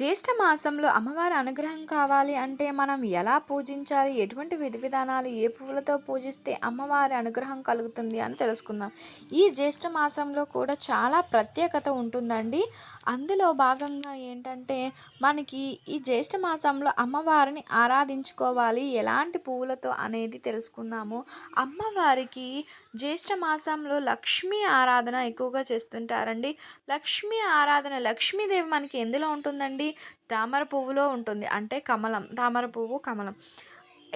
జ్యేష్ఠ మాసంలో అమ్మవారి అనుగ్రహం కావాలి అంటే మనం ఎలా పూజించాలి? ఎటువంటి విధి విధానాలు? ఏ పువ్వులతో పూజిస్తే అమ్మవారి అనుగ్రహం కలుగుతుంది అని తెలుసుకుందాం. ఈ జ్యేష్ఠ మాసంలో కూడా చాలా ప్రత్యేకత ఉంటుందండి. అందులో భాగంగా ఏంటంటే మనకి ఈ జ్యేష్ఠ మాసంలో అమ్మవారిని ఆరాధించుకోవాలి. ఎలాంటి పువ్వులతో అనేది తెలుసుకుందాము. అమ్మవారికి జ్యేష్ఠ మాసంలో లక్ష్మీ ఆరాధన ఎక్కువగా చేస్తుంటారండి. లక్ష్మీ ఆరాధన లక్ష్మీదేవి మనకి ఎందులో ఉంటుందండి? తామర పువ్వులో ఉంటుంది. అంటే కమలం తామర పువ్వు కమలం.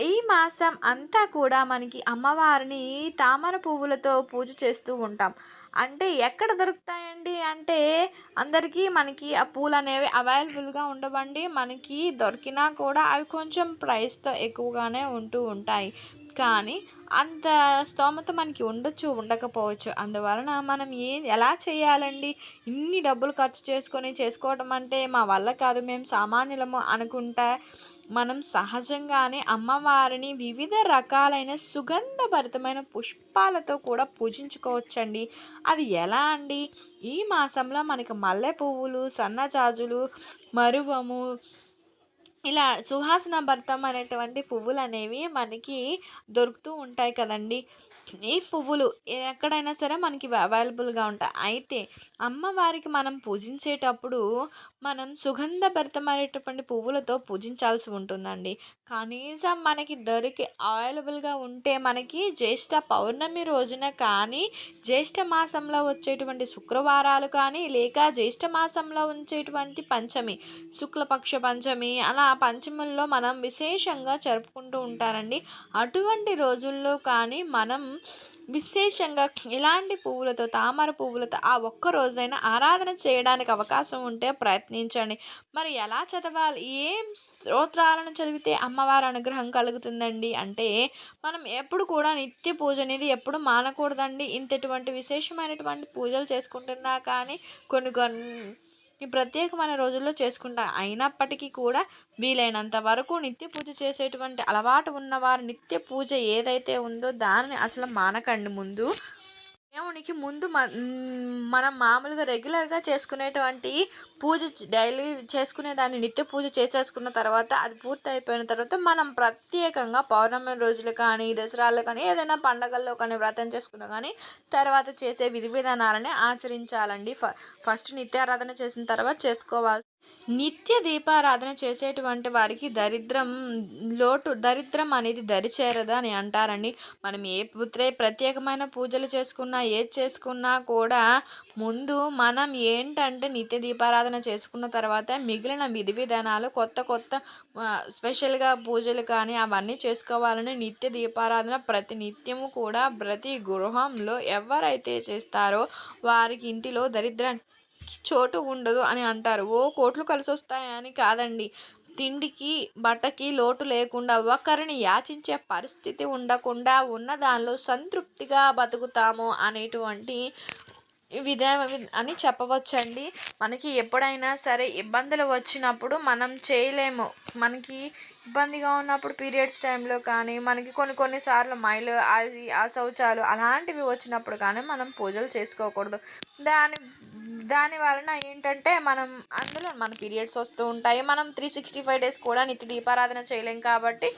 ఈ మాసం అంతా కూడా మనకి అమ్మవారిని తామర పువ్వులతో పూజ చేస్తూ ఉంటాం. అంటే ఎక్కడ దొరుకుతాయండి? అంటే అందరికీ మనకి ఆ పూలు అనేవి అవైలబుల్గా ఉండవండి. మనకి దొరికినా కూడా అవి కొంచెం ప్రైస్తో ఎక్కువగానే ఉంటూ ఉంటాయి. కానీ అంత స్తోమత మనకి ఉండొచ్చు ఉండకపోవచ్చు. అందువలన మనం ఏం ఎలా చేయాలండి? ఇన్ని డబ్బులు ఖర్చు చేసుకొని చేసుకోవడం అంటే మా వల్ల కాదు. మేము సామాన్యులము అనుకుంటా మనం సహజంగానే అమ్మవారిని వివిధ రకాలైన సుగంధభరితమైన పుష్పాలతో కూడా పూజించుకోవచ్చండి. అది ఎలా అండి? ఈ మాసంలో మనకి మల్లె పువ్వులు సన్నజాజులు మరువము ఇలా సుహాసన భర్తం అనేటువంటి పువ్వులు అనేవి మనకి దొరుకుతూ ఉంటాయి కదండి. ఈ పువ్వులు ఎక్కడైనా సరే మనకి అవైలబుల్గా ఉంటాయి. అయితే అమ్మవారికి మనం పూజించేటప్పుడు మనం సుగంధభరితమైనటువంటి పువ్వులతో పూజించాల్సి ఉంటుందండి. కనీసం మనకి దొరికి అవైలబుల్గా ఉంటే మనకి జ్యేష్ఠ పౌర్ణమి రోజున కానీ జ్యేష్ఠ మాసంలో వచ్చేటువంటి శుక్రవారాలు కానీ లేక జ్యేష్ఠ మాసంలో ఉంచేటువంటి పంచమి శుక్లపక్ష పంచమి అలా పంచముల్లో మనం విశేషంగా జరుపుకుంటూ ఉంటారండి. అటువంటి రోజుల్లో కానీ మనం విశేషంగా ఎలాంటి పువ్వులతో తామర పువ్వులతో ఆ ఒక్క రోజైనా ఆరాధన చేయడానికి అవకాశం ఉంటే ప్రయత్నించండి. మరి ఎలా చదవాలి? ఏం స్తోత్రాలను చదివితే అమ్మవారి అనుగ్రహం కలుగుతుందండి? అంటే మనం ఎప్పుడు కూడా నిత్య పూజ అనేది ఎప్పుడు మానకూడదండి. ఇంతటువంటి విశేషమైనటువంటి పూజలు చేసుకుంటున్నా కానీ కొన్ని కొన్ని ఈ ప్రత్యేకమైన రోజుల్లో చేసుకుంటారు. అయినప్పటికీ కూడా వీలైనంత వరకు నిత్య పూజ చేసేటువంటి అలవాటు ఉన్నవారు నిత్య పూజ ఏదైతే ఉందో దానిని అసలు మానకండి ముందు. దేవునికి ముందు మనం మామూలుగా రెగ్యులర్గా చేసుకునేటువంటి పూజ డైలీ చేసుకునే దాన్ని నిత్య పూజ చేసేసుకున్న తర్వాత అది పూర్తి అయిపోయిన తర్వాత మనం ప్రత్యేకంగా పౌర్ణమి రోజులు కానీ దసరాలు కానీ ఏదైనా పండగల్లో కానీ వ్రతం చేసుకున్నా కానీ తర్వాత చేసే విధి విధానాలని ఆచరించాలండి. ఫ ఫస్ట్ నిత్యారాధన చేసిన తర్వాత చేసుకోవాలి నిత్య దీపారాధన చేసేటువంటి వారికి దరిద్రం లోటు దరిద్రం అనేది దరిచేరదు అని అంటారండి. మనం ఏ పుత్రే ప్రత్యేకమైన పూజలు చేసుకున్నా ఏది చేసుకున్నా కూడా ముందు మనం ఏంటంటే నిత్య దీపారాధన చేసుకున్న తర్వాత మిగిలిన విధి విధానాలు కొత్త కొత్త స్పెషల్గా పూజలు కానీ అవన్నీ చేసుకోవాలని నిత్య దీపారాధన ప్రతి నిత్యము కూడా ప్రతి గృహంలో ఎవరైతే చేస్తారో వారికి ఇంటిలో దరిద్రం చోటు ఉండదు అని అంటారు. ఓ కోట్లు కలిసి వస్తాయని కాదండి. తిండికి బట్టకి లోటు లేకుండా ఒకరిని యాచించే పరిస్థితి ఉండకుండా ఉన్న దానిలో సంతృప్తిగా బతుకుతాము అనేటువంటి విధ అని చెప్పవచ్చండి. మనకి ఎప్పుడైనా సరే ఇబ్బందులు వచ్చినప్పుడు మనం చేయలేము. మనకి ఇబ్బందిగా ఉన్నప్పుడు పీరియడ్స్ టైంలో కానీ మనకి కొన్ని కొన్నిసార్లు మైలు ఆ శౌచాలు అలాంటివి వచ్చినప్పుడు కానీ మనం పూజలు చేసుకోకూడదు. దాని దాని వలన ఏంటంటే మనం అందులో మన పీరియడ్స్ వస్తూ ఉంటాయి. మనం త్రీ సిక్స్టీ ఫైవ్ డేస్ కూడా నిత్య దీపారాధన చేయలేం కాబట్టి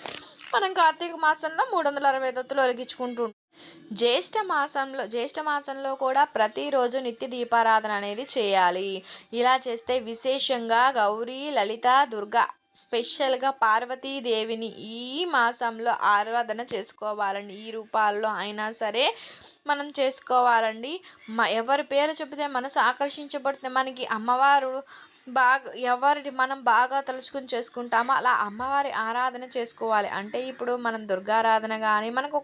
మనం కార్తీక మాసంలో మూడు వందల అరవై దత్తులు ఒలిగించుకుంటూ జ్యేష్ఠ మాసంలో జ్యేష్ఠ మాసంలో కూడా ప్రతిరోజు నిత్య దీపారాధన అనేది చేయాలి. ఇలా చేస్తే విశేషంగా గౌరీ లలిత దుర్గా స్పెషల్గా పార్వతీదేవిని ఈ మాసంలో ఆరాధన చేసుకోవాలండి. ఈ రూపాల్లో అయినా సరే మనం చేసుకోవాలండి. ఎవరి పేరు చెబితే మనసు ఆకర్షించబడితే మనకి అమ్మవారు బాగా ఎవరిని మనం బాగా తలుచుకుని చేసుకుంటామో అలా అమ్మవారి ఆరాధన చేసుకోవాలి. అంటే ఇప్పుడు మనం దుర్గారాధన కానీ మనకు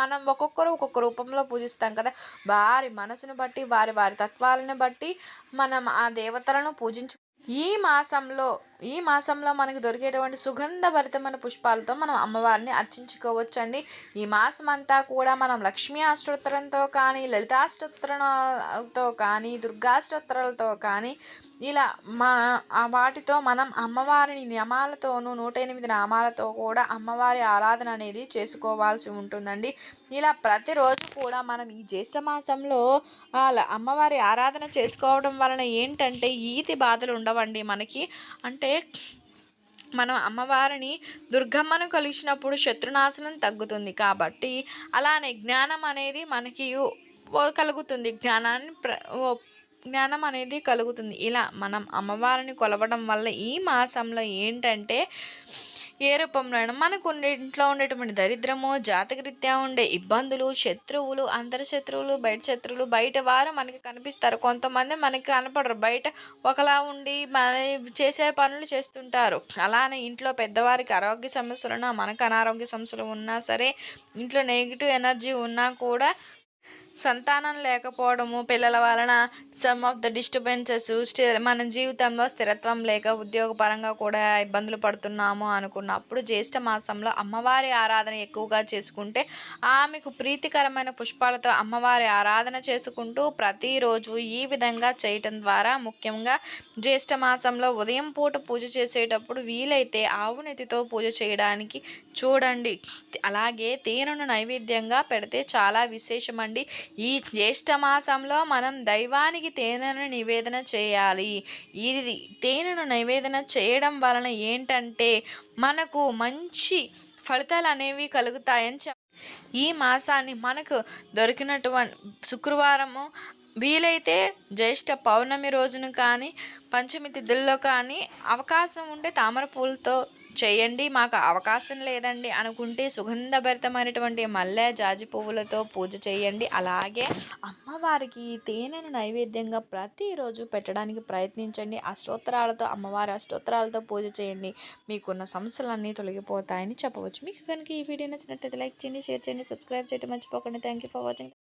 మనం ఒక్కొక్కరు ఒక్కొక్క రూపంలో పూజిస్తాం కదా. వారి మనసును బట్టి వారి వారి తత్వాలను బట్టి మనం ఆ దేవతలను పూజించు ఈ మాసంలో ఈ మాసంలో మనకు దొరికేటువంటి సుగంధభరితమైన పుష్పాలతో మనం అమ్మవారిని అర్చించుకోవచ్చండి. ఈ మాసం అంతా కూడా మనం లక్ష్మీ అష్టోత్తరంతో కానీ లలితాష్టోత్తరంతో కానీ దుర్గాష్టోత్తరాలతో కానీ ఇలా మన వాటితో మనం అమ్మవారిని నియమాలతోనూ నూట ఎనిమిది నామాలతో కూడా అమ్మవారి ఆరాధన అనేది చేసుకోవాల్సి ఉంటుందండి. ఇలా ప్రతిరోజు కూడా మనం ఈ జ్యేష్ఠ మాసంలో అమ్మవారి ఆరాధన చేసుకోవడం వలన ఏంటంటే ఈతి బాధలు ఉండవు ఉండవండి మనకి. అంటే మనం అమ్మవారిని దుర్గమ్మను కలిసినప్పుడు శత్రునాశనం తగ్గుతుంది కాబట్టి అలానే జ్ఞానం అనేది మనకి కలుగుతుంది. జ్ఞానాన్ని ప్ర ఓ- జ్ఞానం అనేది కలుగుతుంది. ఇలా మనం అమ్మవారిని కొలవడం వల్ల ఈ మాసంలో ఏంటంటే ఏ రూపంలో అయినా మనకు ఉండే ఇంట్లో ఉండేటువంటి దరిద్రము జాతకరీత్యా ఉండే ఇబ్బందులు శత్రువులు అంతర శత్రువులు బయట శత్రువులు బయట వారు మనకి కనిపిస్తారు. కొంతమంది మనకి కనపడరు. బయట ఒకలా ఉండి మన చేసే పనులు చేస్తుంటారు. అలానే ఇంట్లో పెద్దవారికి ఆరోగ్య సమస్యలు ఉన్నా మనకు అనారోగ్య సమస్యలు ఉన్నా సరే ఇంట్లో నెగిటివ్ ఎనర్జీ ఉన్నా కూడా సంతానం లేకపోవడము పిల్లల వలన సమ్ ఆఫ్ ద డిస్టర్బెన్సెస్ మన జీవితంలో స్థిరత్వం లేక ఉద్యోగపరంగా కూడా ఇబ్బందులు పడుతున్నాము అనుకున్నప్పుడు జ్యేష్ఠ మాసంలో అమ్మవారి ఆరాధన ఎక్కువగా చేసుకుంటే ఆమెకు ప్రీతికరమైన పుష్పాలతో అమ్మవారి ఆరాధన చేసుకుంటూ ప్రతిరోజు ఈ విధంగా చేయటం ద్వారా ముఖ్యంగా జ్యేష్ఠ మాసంలో ఉదయం పూట పూజ చేసేటప్పుడు వీలైతే ఆవు నెతితో పూజ చేయడానికి చూడండి. అలాగే తేనెను నైవేద్యంగా పెడితే చాలా విశేషమండి. ఈ జ్యేష్ఠ మాసంలో మనం దైవానికి తేనెను నివేదన చేయాలి. ఇది తేనెను నివేదన చేయడం వలన ఏంటంటే మనకు మంచి ఫలితాలు అనేవి కలుగుతాయని చెప్ ఈ మాసాన్ని మనకు దొరికినటువంటి శుక్రవారము వీలైతే జ్యేష్ఠ పౌర్ణమి రోజున కానీ పంచమి తిథుల్లో కానీ అవకాశం ఉంటే తామర పూలతో చేయండి మాకు అవకాశం లేదండి అనుకుంటే సుగంధభరితమైనటువంటి మల్లె జాజి పువ్వులతో పూజ చేయండి. అలాగే అమ్మవారికి తేనెను నైవేద్యంగా ప్రతిరోజు పెట్టడానికి ప్రయత్నించండి. అష్టోత్తరాలతో అమ్మవారి అష్టోత్తరాలతో పూజ చేయండి. మీకున్న సమస్యలన్నీ తొలగిపోతాయని చెప్పవచ్చు. మీకు కనుక ఈ వీడియో నచ్చినట్లయితే లైక్ చేయండి షేర్ చేయండి సబ్స్క్రైబ్ చేయడం మర్చిపోకండి. Thank you for watching